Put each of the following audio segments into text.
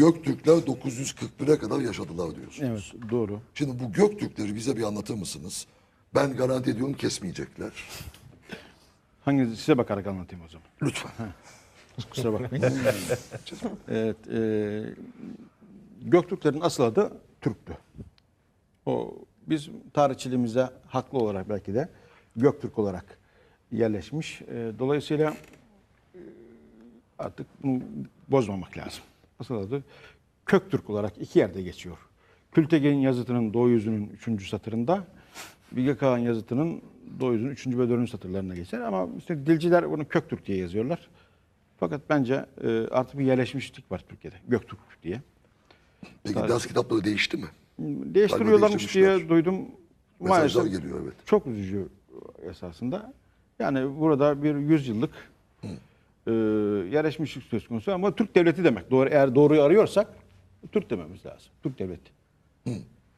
Göktürkler 941'e kadar yaşadılar diyorsunuz. Evet doğru. Şimdi bu Göktürkleri bize bir anlatır mısınız? Ben garanti ediyorum kesmeyecekler. Hangisi size bakarak anlatayım o zaman. Lütfen. Kusura bakmayın. evet, e, Göktürklerin asıl adı Türktü. O biz tarihçiliğimize haklı olarak belki de Göktürk olarak yerleşmiş. E, dolayısıyla e, artık bunu bozmamak lazım. Asıl adı Köktürk olarak iki yerde geçiyor. Kültegen'in yazıtının Doğu yüzünün üçüncü satırında, Bilge Kağan yazıtının Doğu yüzünün üçüncü ve dördüncü satırlarına geçer. Ama işte dilciler bunu Köktürk diye yazıyorlar. Fakat bence e, artık bir yerleşmişlik var Türkiye'de. Göktürk diye. Peki ders kitapları değişti mi? Değiştiriyorlarmış diye duydum. Mesajlar Maalesef geliyor evet. çok üzücü esasında. Yani burada bir yüzyıllık e, yerleşmişlik söz konusu ama Türk devleti demek. Doğru eğer doğruyu arıyorsak Türk dememiz lazım. Türk devleti.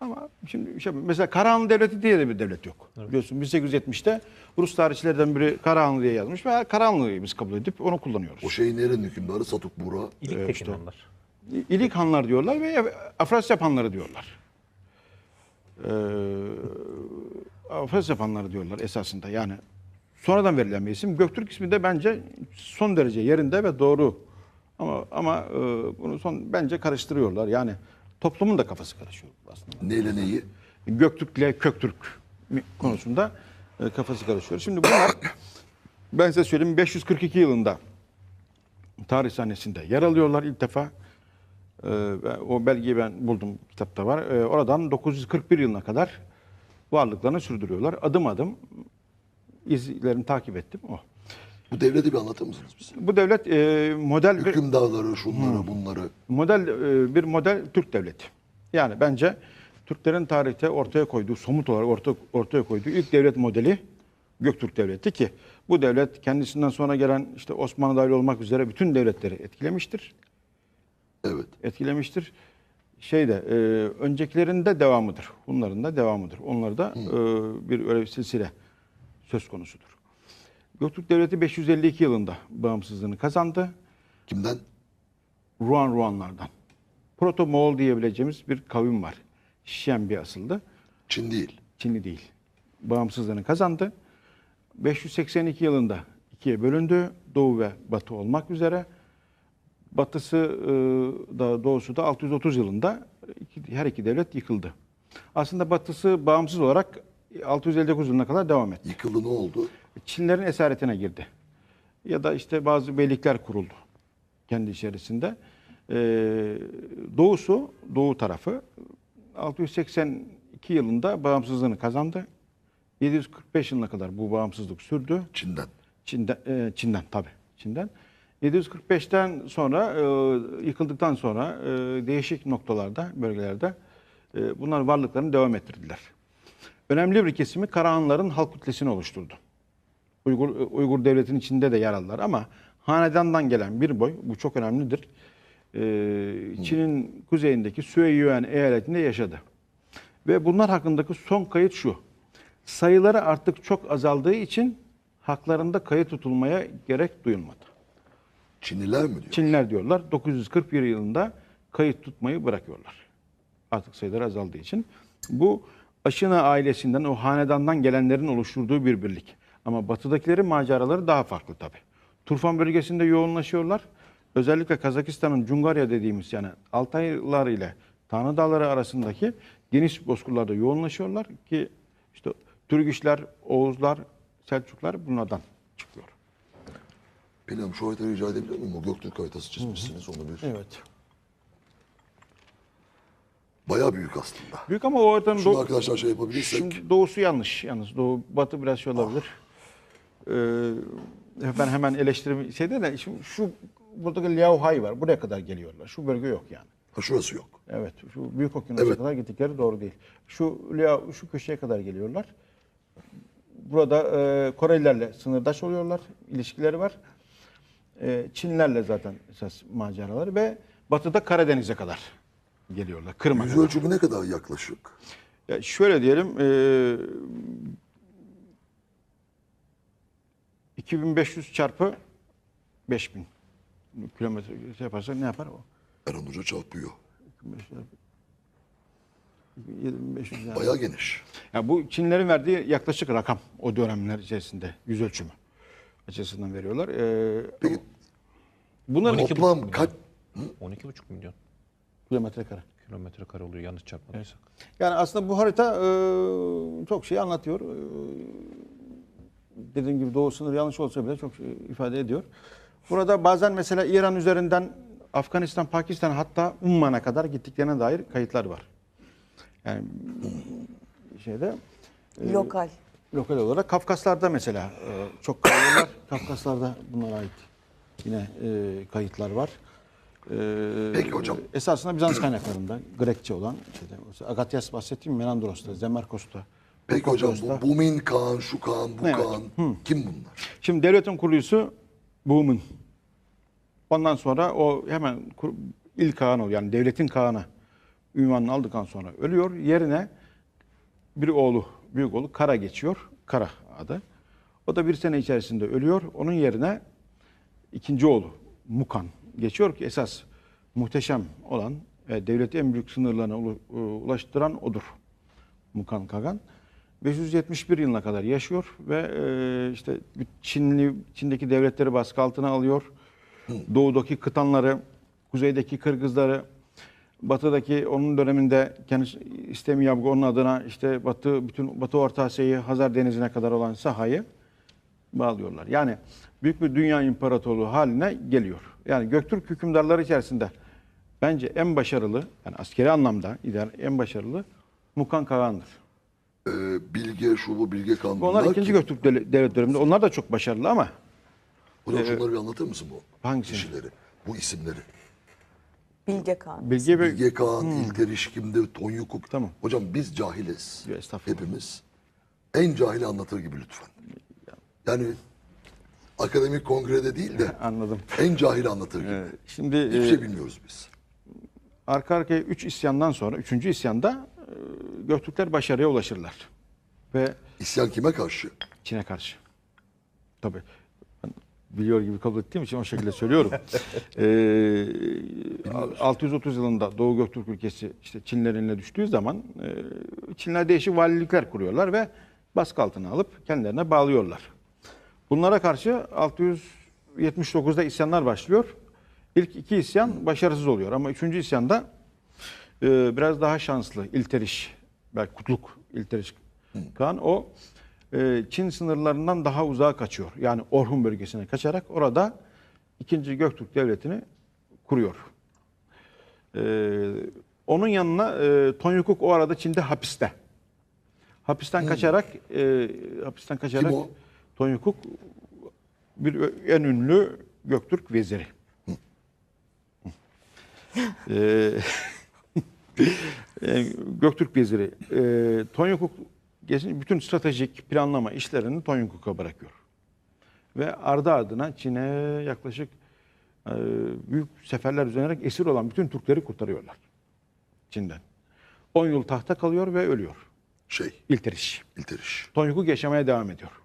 Ama şimdi şey, mesela Karahanlı Devleti diye de bir devlet yok. Biliyorsun 1870'te Rus tarihçilerden biri Karahanlı diye yazmış ve Karahanlı'yı biz kabul edip onu kullanıyoruz. O şeyin nerenin hükümdarı? Satuk Buğra. İlik Tekin onlar. İlik hanlar diyorlar ve Afrasya hanları diyorlar. Ee, Afrasya hanları diyorlar esasında yani. Sonradan verilen bir isim. Göktürk ismi de bence son derece yerinde ve doğru. Ama ama e, bunu son bence karıştırıyorlar. Yani toplumun da kafası karışıyor aslında. Neyle neyi? Göktürk'le Köktürk konusunda e, kafası karışıyor. Şimdi bunlar ben size söyleyeyim 542 yılında tarih sahnesinde yer alıyorlar ilk defa. E, o belgeyi ben buldum kitapta var. E, oradan 941 yılına kadar varlıklarını sürdürüyorlar. Adım adım izlerini takip ettim o. Bu devleti bir anlatır mısınız bize? Bu devlet e, model bir Hükümdarları, şunları, bunları. model e, bir model Türk devleti. Yani bence Türklerin tarihte ortaya koyduğu somut olarak orta, ortaya koyduğu ilk devlet modeli Göktürk devleti ki bu devlet kendisinden sonra gelen işte Osmanlı dahil olmak üzere bütün devletleri etkilemiştir. Evet. Etkilemiştir. Şeyde e, öncekilerinde devamıdır. Bunların da devamıdır. Onlar da e, bir öyle bir silsile söz konusudur. Göktürk devleti 552 yılında bağımsızlığını kazandı. Kimden? Ruan Ruanlardan. Proto Moğol diyebileceğimiz bir kavim var. Şen bir asıldı. Çin değil. Çinli değil. Bağımsızlığını kazandı. 582 yılında ikiye bölündü. Doğu ve Batı olmak üzere. Batısı e, da doğusu da 630 yılında her iki devlet yıkıldı. Aslında batısı bağımsız olarak 659 yılına kadar devam etti. Yıkıldı ne oldu? Çinlerin esaretine girdi. Ya da işte bazı beylikler kuruldu kendi içerisinde. Ee, doğusu, doğu tarafı 682 yılında bağımsızlığını kazandı. 745 yılına kadar bu bağımsızlık sürdü. Çin'den. Çin'den, e, Çin'den tabii. Çin'den. 745'ten sonra e, yıkıldıktan sonra e, değişik noktalarda, bölgelerde e, bunlar varlıklarını devam ettirdiler. Önemli bir kesimi Karahanların halk kütlesini oluşturdu. Uygur, Uygur devletinin içinde de yer aldılar ama hanedandan gelen bir boy, bu çok önemlidir. E, Çin'in kuzeyindeki Süeyyuan eyaletinde yaşadı. Ve bunlar hakkındaki son kayıt şu. Sayıları artık çok azaldığı için haklarında kayıt tutulmaya gerek duyulmadı. Çinliler mi diyor? Çinliler diyorlar 941 yılında kayıt tutmayı bırakıyorlar. Artık sayıları azaldığı için. Bu Aşina ailesinden, o hanedandan gelenlerin oluşturduğu bir birlik. Ama batıdakilerin maceraları daha farklı tabii. Turfan bölgesinde yoğunlaşıyorlar. Özellikle Kazakistan'ın Cungarya dediğimiz yani Altaylar ile Tanrı Dağları arasındaki geniş bozkırlarda yoğunlaşıyorlar ki işte Türgüşler, Oğuzlar, Selçuklar bunlardan çıkıyor. Bilmiyorum şu haritayı rica edebilir miyim? O Göktürk haritası çizmişsiniz onu bir. Evet. Bayağı büyük aslında. Büyük ama o haritanın Şunu arkadaşlar şey yapabilirsek. Şimdi doğusu yanlış. Yalnız doğu, batı biraz şey olabilir. Ee, ben hemen eleştirimi şeyde de şimdi şu buradaki Liaohai var. Buraya kadar geliyorlar. Şu bölge yok yani. Ha şurası yok. Evet. Şu büyük okyanusa Evet. kadar gittikleri doğru değil. Şu Liao, şu köşeye kadar geliyorlar. Burada e, Korelilerle sınırdaş oluyorlar. ilişkileri var. E, Çinlerle zaten esas maceraları ve batıda Karadeniz'e kadar geliyorlar. Kırım'a Yüz ölçümü ne kadar yaklaşık? Ya şöyle diyelim, e, 2500 çarpı 5000 kilometre şey yaparsak ne yapar o? Erhan Hoca çarpıyor. 7500 yani. Bayağı geniş. Ya bu Çinlerin verdiği yaklaşık rakam o dönemler içerisinde yüz ölçümü açısından veriyorlar. Ee, Peki bunların 12 toplam kaç... 12,5 milyon kilometre kare. kilometre kare oluyor yanlış çarpmadıysak. Yani aslında bu harita e, çok şey anlatıyor. E, dediğim gibi doğu sınır yanlış olsa bile çok şey ifade ediyor. Burada bazen mesela İran üzerinden Afganistan, Pakistan hatta Umman'a kadar gittiklerine dair kayıtlar var. Yani şeyde Lokal. lokal olarak Kafkaslar'da mesela e, çok kayıyorlar. Kafkaslar'da bunlara ait yine e, kayıtlar var. E, Peki hocam. Esasında Bizans kaynaklarında Grekçe olan şeyde, Agatyas bahsettiğim Menandros'ta, Zemerkos'ta. Peki hocam bu Bumin Kağan, şu Kağan, bu Evet. Kağan kim bunlar? Şimdi devletin kurucusu Buğmun. Ondan sonra o hemen kur- ilk Kağan oluyor. Yani devletin Kağan'ı ünvanını aldıktan sonra ölüyor. Yerine bir oğlu, büyük oğlu Kara geçiyor. Kara adı. O da bir sene içerisinde ölüyor. Onun yerine ikinci oğlu Mukan geçiyor ki esas muhteşem olan ve devleti en büyük sınırlarına ulu- ulaştıran odur. Mukan Kagan. 571 yılına kadar yaşıyor ve e, işte Çinli Çin'deki devletleri baskı altına alıyor. Doğudaki kıtanları, kuzeydeki Kırgızları, batıdaki onun döneminde kendisi İstemi Yabgu onun adına işte batı bütün Batı Orta Asya'yı Hazar Denizi'ne kadar olan sahayı bağlıyorlar. Yani büyük bir dünya imparatorluğu haline geliyor. Yani Göktürk hükümdarları içerisinde bence en başarılı, yani askeri anlamda en başarılı Mukan Kağan'dır. Ee, Bilge, şu bu Bilge Kağan Onlar ikinci kim? Göktürk devle- devlet döneminde. Onlar da çok başarılı ama Hocam şunları bir anlatır mısın bu Hangisini? kişileri? Bu isimleri. Bilge Kağan. Bilge ve Bilge Kağan, İlteriş kimdir, Tonyukuk. Tamam. Hocam biz cahiliz. Hepimiz. En cahili anlatır gibi lütfen. Yani akademik kongrede değil de anladım. en cahili anlatır gibi. Ee, Şimdi Hiçbir e, şey bilmiyoruz biz. arka arkaya 3 isyandan sonra 3. isyanda e, Göktürkler başarıya ulaşırlar. Ve İsyan kime karşı? Çin'e karşı. Tabii. Ben biliyor gibi kabul ettiğim için o şekilde söylüyorum. Ee, 630 yılında Doğu Göktürk ülkesi işte Çinlerin eline düştüğü zaman e, Çinler değişik valilikler kuruyorlar ve baskı altına alıp kendilerine bağlıyorlar. Bunlara karşı 679'da isyanlar başlıyor. İlk iki isyan başarısız oluyor ama üçüncü isyanda e, biraz daha şanslı İlteriş, belki Kutluk İlteriş Kağan o e, Çin sınırlarından daha uzağa kaçıyor. Yani Orhun bölgesine kaçarak orada ikinci Göktürk Devleti'ni kuruyor. E, onun yanına e, Tonyukuk o arada Çin'de hapiste. Hapisten kaçarak e, hapisten kaçarak o? Tonyukuk bir en ünlü Göktürk veziri. Ee, e, Göktürk veziri e, Tonyukuk gezin- bütün stratejik planlama işlerini Tonyukuk'a bırakıyor. Ve ardı ardına Çin'e yaklaşık e, büyük seferler düzenleyerek esir olan bütün Türkleri kurtarıyorlar Çin'den. 10 yıl tahta kalıyor ve ölüyor. Şey, İlteriş. İlteriş. Tonyukuk yaşamaya devam ediyor.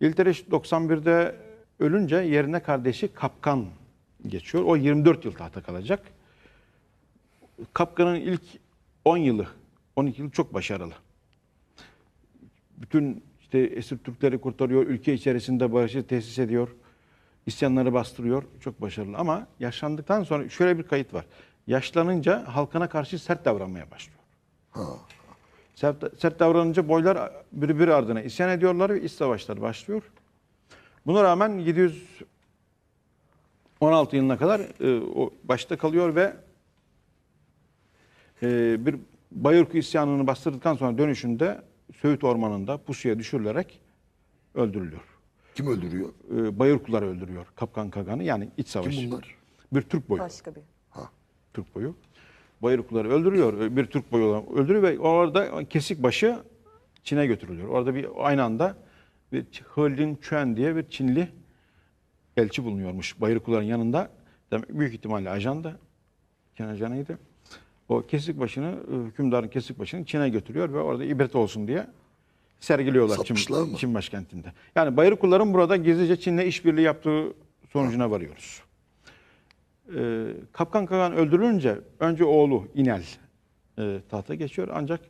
İlteriş 91'de ölünce yerine kardeşi Kapkan geçiyor. O 24 yıl tahta kalacak. Kapkan'ın ilk 10 yılı, 12 yıl çok başarılı. Bütün işte esir Türkleri kurtarıyor, ülke içerisinde barışı tesis ediyor, isyanları bastırıyor. Çok başarılı ama yaşlandıktan sonra şöyle bir kayıt var. Yaşlanınca halkına karşı sert davranmaya başlıyor. Sert, sert davranınca boylar birbiri ardına isyan ediyorlar ve iç savaşlar başlıyor. Buna rağmen 716 yılına kadar e, o başta kalıyor ve e, bir Bayırkı isyanını bastırdıktan sonra dönüşünde Söğüt Ormanı'nda pusuya düşürülerek öldürülüyor. Kim öldürüyor? E, Bayırkular öldürüyor Kapkan Kagan'ı yani iç savaş. Kim bunlar? Bir Türk boyu. Başka bir. Türk boyu. Bayırkuları öldürüyor. Bir Türk boyu olan öldürüyor ve orada kesik başı Çin'e götürülüyor. Orada bir aynı anda bir Hölin Çuen diye bir Çinli elçi bulunuyormuş Bayırkuların yanında. Demek büyük ihtimalle ajan da Çin ajanıydı. O kesik başını, hükümdarın kesik başını Çin'e götürüyor ve orada ibret olsun diye sergiliyorlar Çin, mı? Çin başkentinde. Yani Bayırkuların burada gizlice Çin'le işbirliği yaptığı sonucuna varıyoruz. E, Kapkan Kagan öldürülünce önce oğlu İnel e, tahta geçiyor. Ancak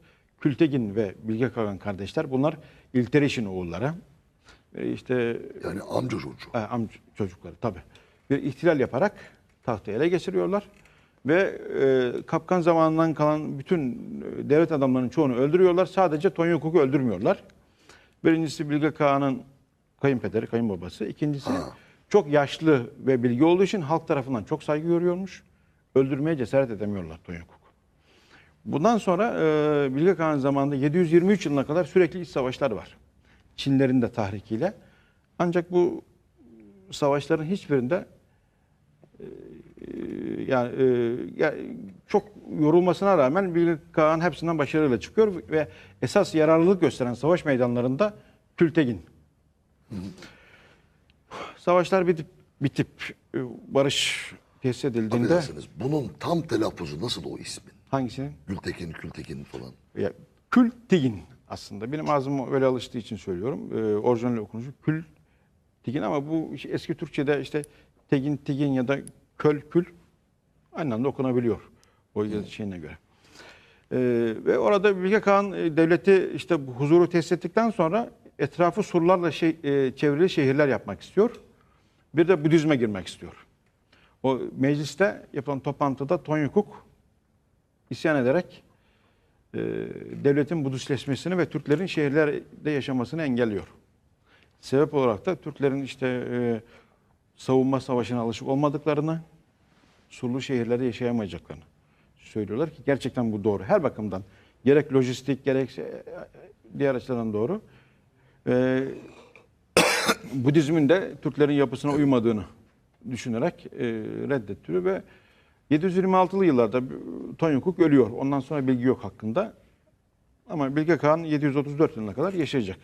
Kültegin ve Bilge Kagan kardeşler bunlar İlteriş'in oğulları. E, işte Yani amca çocuğu. e, amca çocukları tabi. Bir ihtilal yaparak tahtı ele geçiriyorlar. Ve e, kapkan zamanından kalan bütün e, devlet adamlarının çoğunu öldürüyorlar. Sadece Tonyukuk'u öldürmüyorlar. Birincisi Bilge Kağan'ın kayınpederi, kayınbabası. İkincisi çok yaşlı ve bilgi olduğu için halk tarafından çok saygı görüyormuş. Öldürmeye cesaret edemiyorlar Tonyukuk. Bundan sonra e, Bilge Kağan zamanında 723 yılına kadar sürekli iç savaşlar var. Çinlerin de tahrikiyle. Ancak bu savaşların hiçbirinde e, yani e, çok yorulmasına rağmen Bilge Kağan hepsinden başarıyla çıkıyor ve esas yararlılık gösteren savaş meydanlarında Kültegin. Savaşlar bitip bitip e, barış tesis edildiğinde Affedersiniz. Bunun tam telaffuzu nasıl o ismin? hangisinin? Gültekin, Kültekin falan. Ya, Kültigin aslında. Benim ağzıma öyle alıştığı için söylüyorum. Ee, orijinal okunuşu Kültigin ama bu eski Türkçe'de işte Tegin, Tigin ya da Köl, Kül aynı anda okunabiliyor. O yazı şeyine göre. Ee, ve orada Bilge Kağan e, devleti işte huzuru tesis ettikten sonra etrafı surlarla şey, e, çevrili şehirler yapmak istiyor. Bir de Budizme girmek istiyor. O mecliste yapılan toplantıda Tonyukuk isyan ederek e, devletin Budistleşmesini ve Türklerin şehirlerde yaşamasını engelliyor. Sebep olarak da Türklerin işte e, savunma savaşına alışık olmadıklarını, surlu şehirlerde yaşayamayacaklarını söylüyorlar ki gerçekten bu doğru. Her bakımdan gerek lojistik gerekse e, diğer açıdan doğru. E, Budizmin de Türklerin yapısına uymadığını düşünerek e, reddettiriyor ve 726'lı yıllarda Tonyukuk ölüyor. Ondan sonra bilgi yok hakkında. Ama Bilge Kağan 734 yılına kadar yaşayacak.